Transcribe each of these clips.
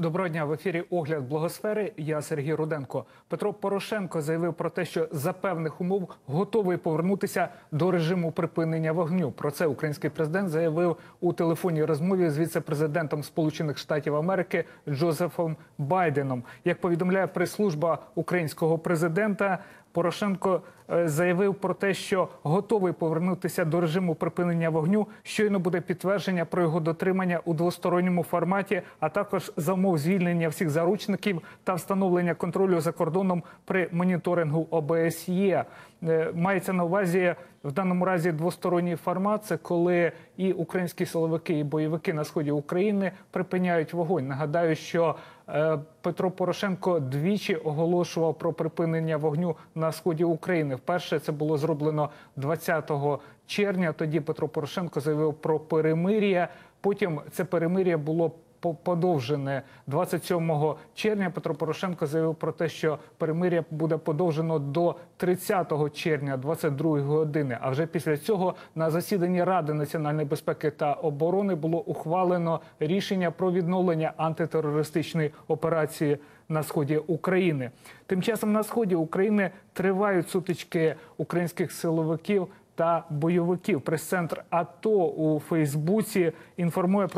Доброго дня в ефірі Огляд благосфери. Я Сергій Руденко. Петро Порошенко заявив про те, що за певних умов готовий повернутися до режиму припинення вогню. Про це український президент заявив у телефонній розмові з віце-президентом Сполучених Штатів Америки Джозефом Байденом. Як повідомляє прес-служба українського президента. Порошенко заявив про те, що готовий повернутися до режиму припинення вогню. Щойно буде підтвердження про його дотримання у двосторонньому форматі, а також за умов звільнення всіх заручників та встановлення контролю за кордоном при моніторингу ОБСЄ. Е, Мається на увазі в даному разі двосторонній формат. Це коли і українські силовики, і бойовики на сході України припиняють вогонь. Нагадаю, що е, Петро Порошенко двічі оголошував про припинення вогню на сході України. Вперше це було зроблено 20 червня. Тоді Петро Порошенко заявив про перемир'я. Потім це перемир'я було по- подовжене 27 червня. Петро Порошенко заявив про те, що перемир'я буде подовжено до 30 червня, 22 години. А вже після цього на засіданні Ради національної безпеки та оборони було ухвалено рішення про відновлення антитерористичної операції на сході України. Тим часом на сході України тривають сутички українських силовиків. Та бойовиків прес-центр АТО у Фейсбуці інформує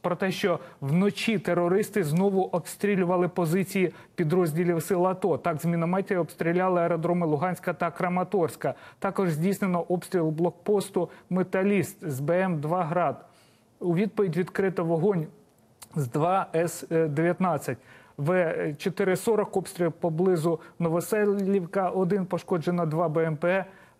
про те, що вночі терористи знову обстрілювали позиції підрозділів сил АТО. Так з мінометів обстріляли аеродроми Луганська та Краматорська. Також здійснено обстріл блокпосту Металіст з БМ 2 град. У відповідь відкрито вогонь з 2 С 19 в-440 обстріл поблизу Новоселівка, один пошкоджено, два БМП.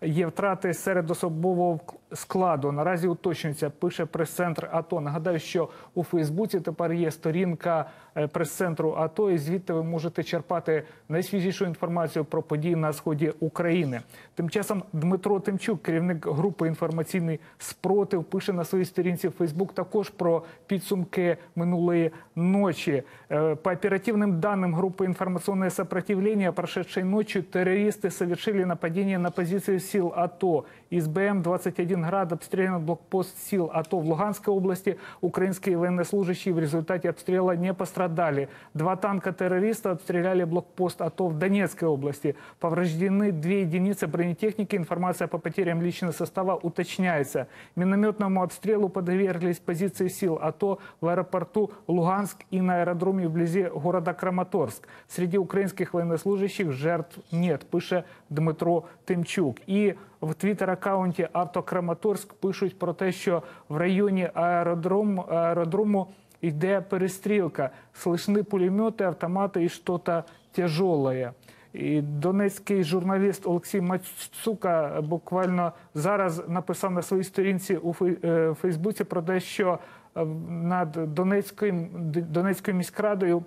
Є втрати серед особового складу. Наразі уточнюється, пише прес-центр АТО. Нагадаю, що у Фейсбуці тепер є сторінка е, прес-центру АТО, і звідти ви можете черпати найсвіжішу інформацію про події на сході України. Тим часом Дмитро Тимчук, керівник групи інформаційний спротив, пише на своїй сторінці в Фейсбук також про підсумки минулої ночі. Е, По оперативным данным группы «Информационное сопротивление» прошедшей ночью террористы совершили нападение на позиции сил АТО. Из БМ-21 «Град» обстрелян блокпост сил АТО в Луганской области. Украинские военнослужащие в результате обстрела не пострадали. Два танка террориста обстреляли блокпост АТО в Донецкой области. Повреждены две единицы бронетехники. Информация по потерям личного состава уточняется. Минометному обстрелу подверглись позиции сил АТО в аэропорту Луганск и на аэродроме вблизи города Краматорск. Среди украинских военнослужащих жертв нет, пише Дмитро Тимчук. І в твіттер-аккаунті «Автокраматорськ» пишуть про те, що в районі аеродрому, аеродрому йде перестрілка. Слышны пулемети, автомати і щось тяжелое. І донецький журналіст Олексій Мацука буквально зараз написав на своїй сторінці у е, Фейсбуці про те, що е, над Донецькою, Донецькою міськрадою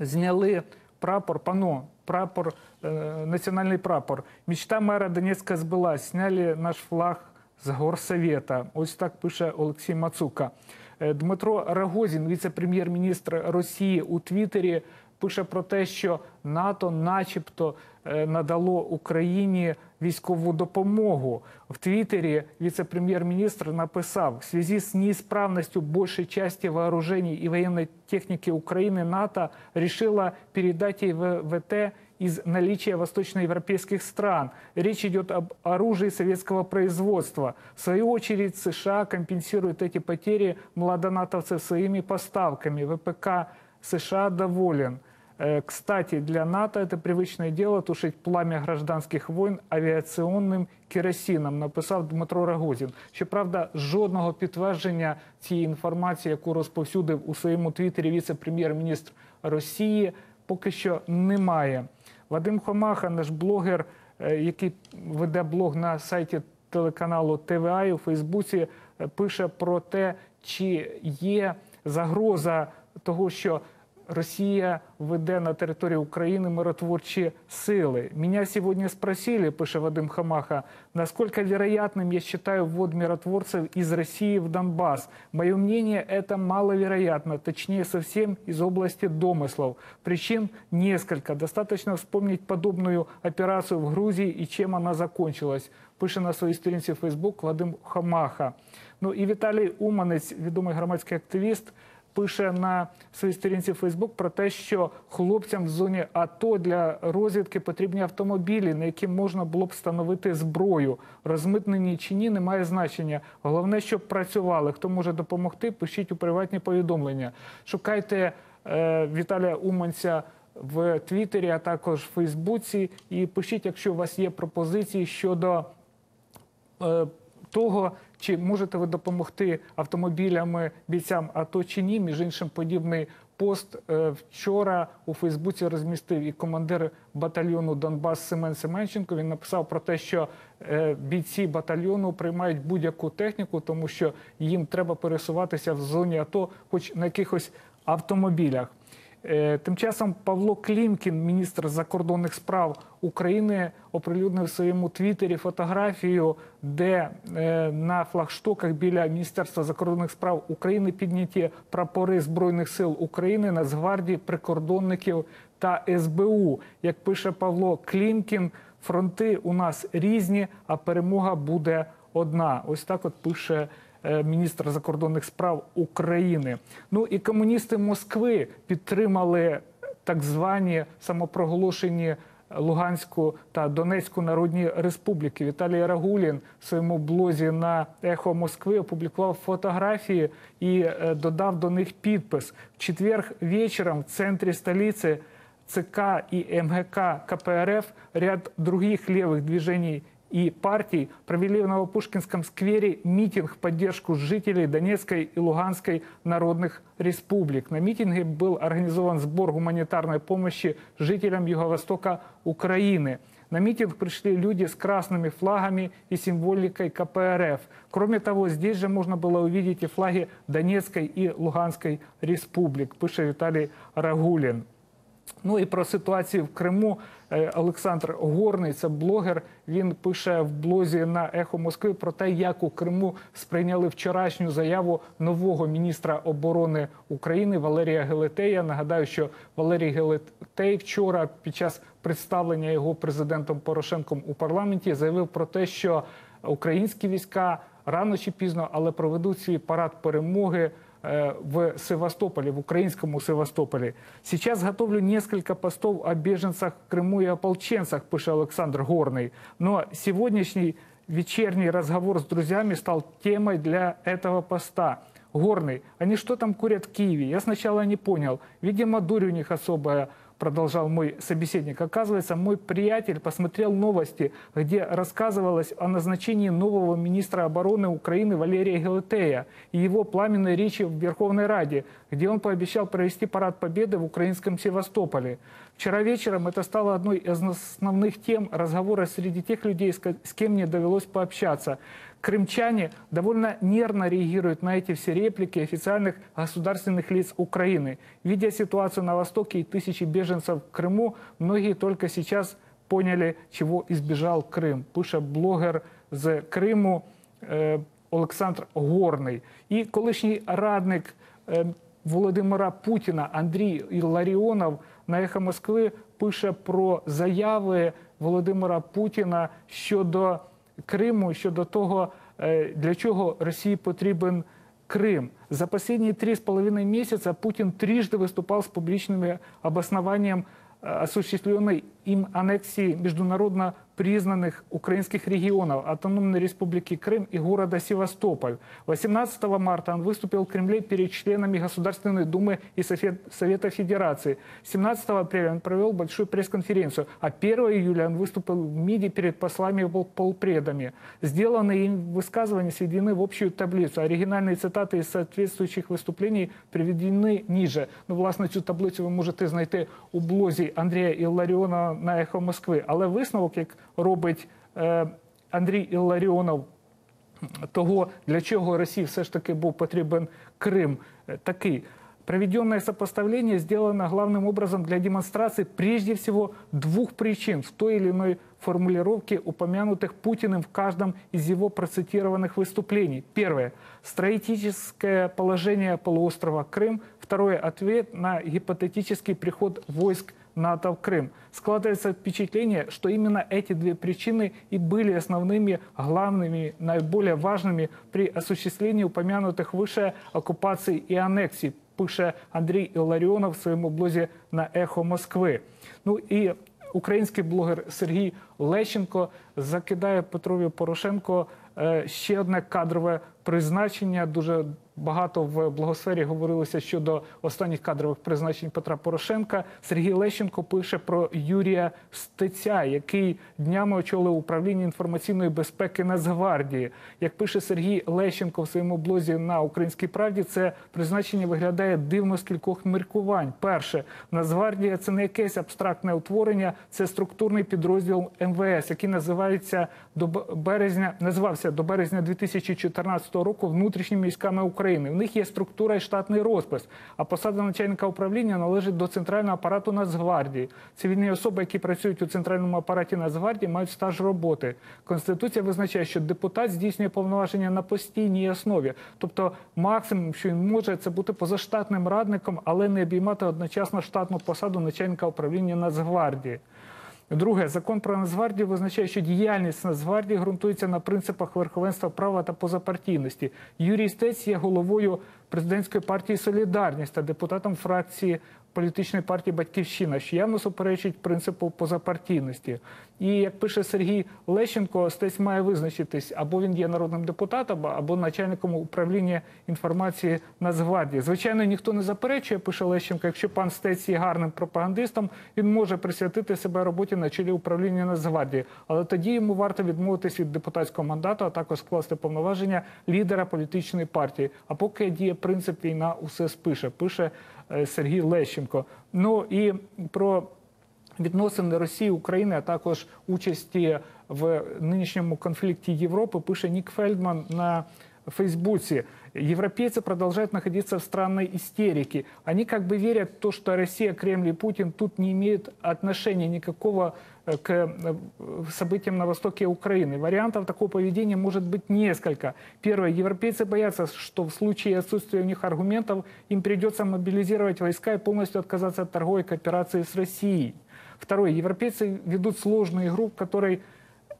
зняли прапор, пано, прапор, э, національний прапор. Мечта мера Донецька сбылась. Сняли наш флаг з горсовета. Ось так пише Олексій Мацука. Е, Дмитро Рагозін, віце-прем'єр-міністр Росії у Твіттері, пише про те, що НАТО, начебто, е, надало Україні військову допомогу. В Твиттере вице-премьер-министр написал, в связи с неисправностью большей части вооружений и военной техники Украины НАТО решила передать ей ВВТ из наличия восточноевропейских стран. Речь идет об оружии советского производства. В свою очередь США компенсирует эти потери младонатовцев своими поставками. ВПК США доволен. Э, Кстати, для НАТО это привычное дело тушить пламя гражданських войн авіаційним керосином, написав Дмитро Рагозін. Щоправда, жодного підтвердження цієї інформації, яку розповсюдив у своєму твіттері віце-прем'єр-міністр Росії, поки що немає. Вадим Хомаха, наш блогер, е, який веде блог на сайті телеканалу ТВА і у Фейсбуці, е, пише про те, чи є загроза того, що Росія веде на території України миротворчі сили. Меня сегодня спросили, пише Вадим Хамаха, насколько вероятным я считаю ввод миротворцев из России в Донбасс. Мое мнение, это маловероятно, точнее совсем из области домыслов. Причин несколько. Достаточно вспомнить подобную операцию в Грузии и чем она закончилась. Пише на своїй сторінці Facebook Вадим Хамаха. Ну і Віталій Уманець, відомий громадський активіст, пише на своїй сторінці Фейсбук про те, що хлопцям в зоні АТО для розвідки потрібні автомобілі, на які можна було б встановити зброю. Розмитнені чи ні, не має значення. Головне, щоб працювали. Хто може допомогти, пишіть у приватні повідомлення. Шукайте е, Віталія Уманця в Твіттері, а також в Фейсбуці. І пишіть, якщо у вас є пропозиції щодо е, того, чи можете ви допомогти автомобілями бійцям АТО чи ні. Між іншим, подібний пост е, вчора у Фейсбуці розмістив і командир батальйону Донбас Семен Семенченко. Він написав про те, що е, бійці батальйону приймають будь-яку техніку, тому що їм треба пересуватися в зоні АТО, хоч на якихось автомобілях. Е, Тим часом Павло Клімкін, міністр закордонних справ України, оприлюднив в своєму твіттері фотографію, де е, на флагштоках біля Міністерства закордонних справ України підняті прапори Збройних сил України, Нацгвардії, прикордонників та СБУ. Як пише Павло Клімкін, фронти у нас різні, а перемога буде одна. Ось так от пише е, міністр закордонних справ України. Ну і комуністи Москви підтримали так звані самопроголошені Луганську та Донецьку народні республіки. Віталій Рагулін в своєму блозі на Ехо Москви опублікував фотографії і е, додав до них підпис в четверг вечором в центрі столиці ЦК и МГК КПРФ, ряд других левых движений и партий провели в Новопушкинском сквере митинг в поддержку жителей Донецкой и Луганской народных республик. На митинге был организован сбор гуманитарной помощи жителям Юго-Востока Украины. На митинг пришли люди с красными флагами и символикой КПРФ. Кроме того, здесь же можно было увидеть и флаги Донецкой и Луганской республик, пише Виталий Рагулин. Ну і про ситуацію в Криму е, Олександр Горний, це блогер. Він пише в блозі на Ехо Москви про те, як у Криму сприйняли вчорашню заяву нового міністра оборони України Валерія Гелетея. Нагадаю, що Валерій Гелетей вчора під час представлення його президентом Порошенком у парламенті заявив про те, що українські війська рано чи пізно, але проведуть свій парад перемоги в Севастополе, в украинскому Севастополе. Сейчас готовлю несколько постов о беженцах в Крыму и ополченцах, пишет Александр Горный. Но сегодняшний вечерний разговор с друзьями стал темой для этого поста. Горный, они что там курят в Киеве? Я сначала не понял. Видимо, дурь у них особая продолжал мой собеседник. Оказывается, мой приятель посмотрел новости, где рассказывалось о назначении нового министра обороны Украины Валерия Гелетея и его пламенной речи в Верховной Раде, где он пообещал провести парад победы в украинском Севастополе. Вчера вечером это стало одной из основных тем разговора среди тех людей, с кем мне довелось пообщаться. Крымчане довольно нервно реагируют на эти все реплики официальных государственных лиц Украины. Видя ситуацию на Востоке и тысячи беженцев в Крыму, многие только сейчас поняли, чего избежал Крым. Пише блогер з Криму е, Олександр Горний. І колишній радник е, Володимира Путіна Андрій Іларіонов на «Ехо Москви» пише про заяви Володимира Путіна щодо Криму, щодо того, е, для чого Росії потрібен Крым. За последние три с половиной месяца Путин трижды выступал с публичным обоснованием э, осуществленной им аннексии международно признанных украинских регионов Автономной Республики Крым и города Севастополь. 18 марта он выступил в Кремле перед членами Государственной Думы и Софе- Совета Федерации. 17 апреля он провел большую пресс-конференцию, а 1 июля он выступил в МИДе перед послами и пол- полпредами. Сделанные им высказывания сведены в общую таблицу. Оригинальные цитаты из соответствующих выступлений приведены ниже. Ну, власне, цю таблицю ви можете знайти у блозі Андрія Ілларіона на Ехо Москви. Але висновок, як робить е, Андрій Ілларіонов, того, для чого Росії все ж таки був потрібен Крим, е, такий. Проведенное сопоставление сделано главным образом для демонстрации прежде всего двух причин в той или иной формулировке, упомянутых Путиным в каждом из его процитированных выступлений. Первое. Стратегическое положение полуострова Крым. Второе. Ответ на гипотетический приход войск НАТО в Крым. Складывается впечатление, что именно эти две причины и были основными, главными, наиболее важными при осуществлении упомянутых выше оккупаций и аннексий. Пише Андрій Іларіонов в своєму блозі на Ехо Москви. Ну і український блогер Сергій Лещенко закидає Петрові Порошенко е, ще одне кадрове призначення. Дуже багато в благосфері говорилося щодо останніх кадрових призначень Петра Порошенка. Сергій Лещенко пише про Юрія Стеця, який днями очолив управління інформаційної безпеки Нацгвардії. Як пише Сергій Лещенко в своєму блозі на Українській правді, це призначення виглядає дивно з кількох міркувань. Перше, Нацгвардія це не якесь абстрактне утворення, це структурний підрозділ МВС, який називається до березня, називався до березня 2014 року внутрішніми військами України. В них є структура і штатний розпис. А посада начальника управління належить до центрального апарату Нацгвардії. Цивільні особи, які працюють у центральному апараті Нацгвардії, мають стаж роботи. Конституція визначає, що депутат здійснює повноваження на постійній основі. Тобто, максимум, що він може, це бути позаштатним радником, але не обіймати одночасно штатну посаду начальника управління Нацгвардії. Друге, закон про Нацгвардію визначає, що діяльність Нацгвардії ґрунтується на принципах верховенства права та позапартійності. Юрій Стець є головою президентської партії Солідарність та депутатом фракції політичної партії Батьківщина, що явно суперечить принципу позапартійності. І як пише Сергій Лещенко, Стець має визначитись або він є народним депутатом, або начальником управління інформації Нацгвардії. Звичайно, ніхто не заперечує, пише Лещенко. Якщо пан Стець є гарним пропагандистом, він може присвятити себе роботі на чолі управління Нацгвардії. Але тоді йому варто відмовитись від депутатського мандату, а також скласти повноваження лідера політичної партії. А поки діє принцип війна, усе спише. Пише е, Сергій Лещенко. Ну і про відносини Росії, України, а також участі в нинішньому конфлікті Європи, пише Нік Фельдман на Фейсбуке. Европейцы продолжают находиться в странной истерике. Они как бы верят в то, что Россия, Кремль и Путин тут не имеют отношения никакого э, к э, событиям на востоке Украины. Вариантов такого поведения может быть несколько. Первое. Европейцы боятся, что в случае отсутствия у них аргументов им придется мобилизировать войска и полностью отказаться от торговой кооперации с Россией. Второе. Европейцы ведут сложную игру, в которой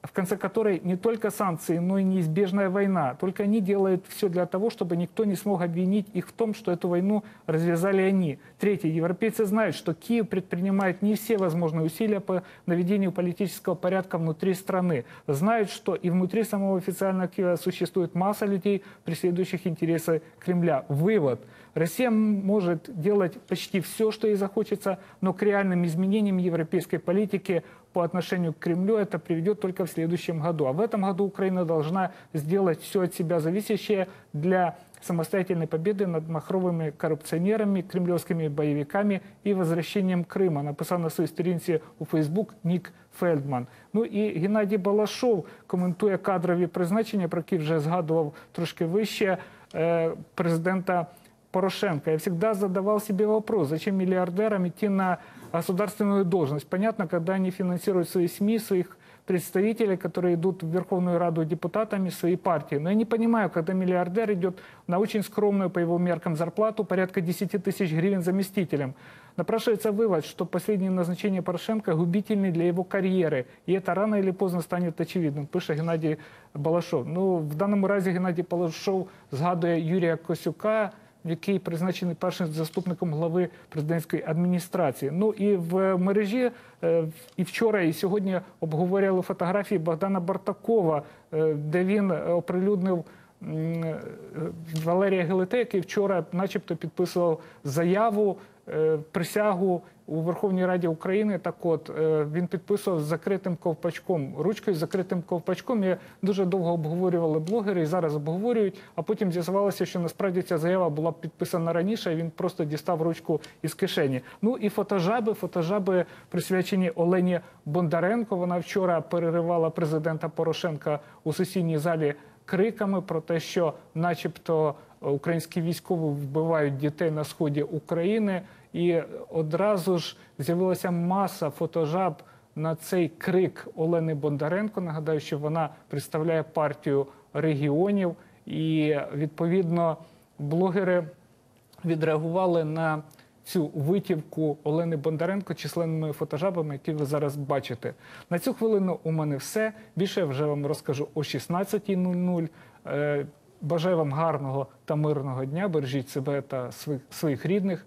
в конце которой не только санкции, но и неизбежная война. Только они делают все для того, чтобы никто не смог обвинить их в том, что эту войну развязали они. Третье. Европейцы знают, что Киев предпринимает не все возможные усилия по наведению политического порядка внутри страны. Знают, что и внутри самого официального Киева существует масса людей, преследующих интересы Кремля. Вывод. Россия м- может делать почти все, что ей захочется, но к реальным изменениям европейской политики по отношению к Кремлю это приведет только в следующем году. А в этом году Украина должна сделать все от себя зависящее для самостоятельной победы над махровыми коррупционерами, кремлевскими боевиками и возвращением Крыма, написав на своїй сторінці у Фейсбук Нік Фельдман. Ну і Геннадій Балашов коментує кадрові призначення, про які вже згадував трошки вище е, президента Порошенко. Я всегда задавал себе вопрос, зачем миллиардерам идти на государственную должность. Понятно, когда они финансируют свои СМИ, своих представителей, которые идут в Верховную Раду депутатами своей партии. Но я не понимаю, когда миллиардер идет на очень скромную по его меркам зарплату, порядка 10 тысяч гривен заместителем. Напрашивается вывод, что последнее назначение Порошенко губительны для его карьеры. И это рано или поздно станет очевидным, пише Геннадій Балашов. Ну, в даному разі Геннадій Балашов згадує Юрія Косюка, який призначений першим заступником глави президентської адміністрації. Ну і в мережі е, і вчора, і сьогодні обговорювали фотографії Богдана Бартакова, е, де він оприлюднив е, Валерія Гелете, який вчора, начебто, підписував заяву, присягу у Верховній Раді України. Так от е, він підписував з закритим ковпачком, ручкою з закритим ковпачком. Я дуже довго обговорювали блогери і зараз обговорюють. А потім з'ясувалося, що насправді ця заява була підписана раніше. і Він просто дістав ручку із кишені. Ну і фотожаби, фотожаби присвячені Олені Бондаренко. Вона вчора переривала президента Порошенка у сесійній залі криками про те, що, начебто, українські військові вбивають дітей на сході України, і одразу ж з'явилася маса фотожаб на цей крик Олени Бондаренко. Нагадаю, що вона представляє партію регіонів, і відповідно блогери відреагували на цю витівку Олени Бондаренко численними фотожабами, які ви зараз бачите. На цю хвилину у мене все. Більше я вже вам розкажу о 16.00. Е, Бажаю вам гарного та мирного дня. Бережіть себе та своїх- своїх рідних.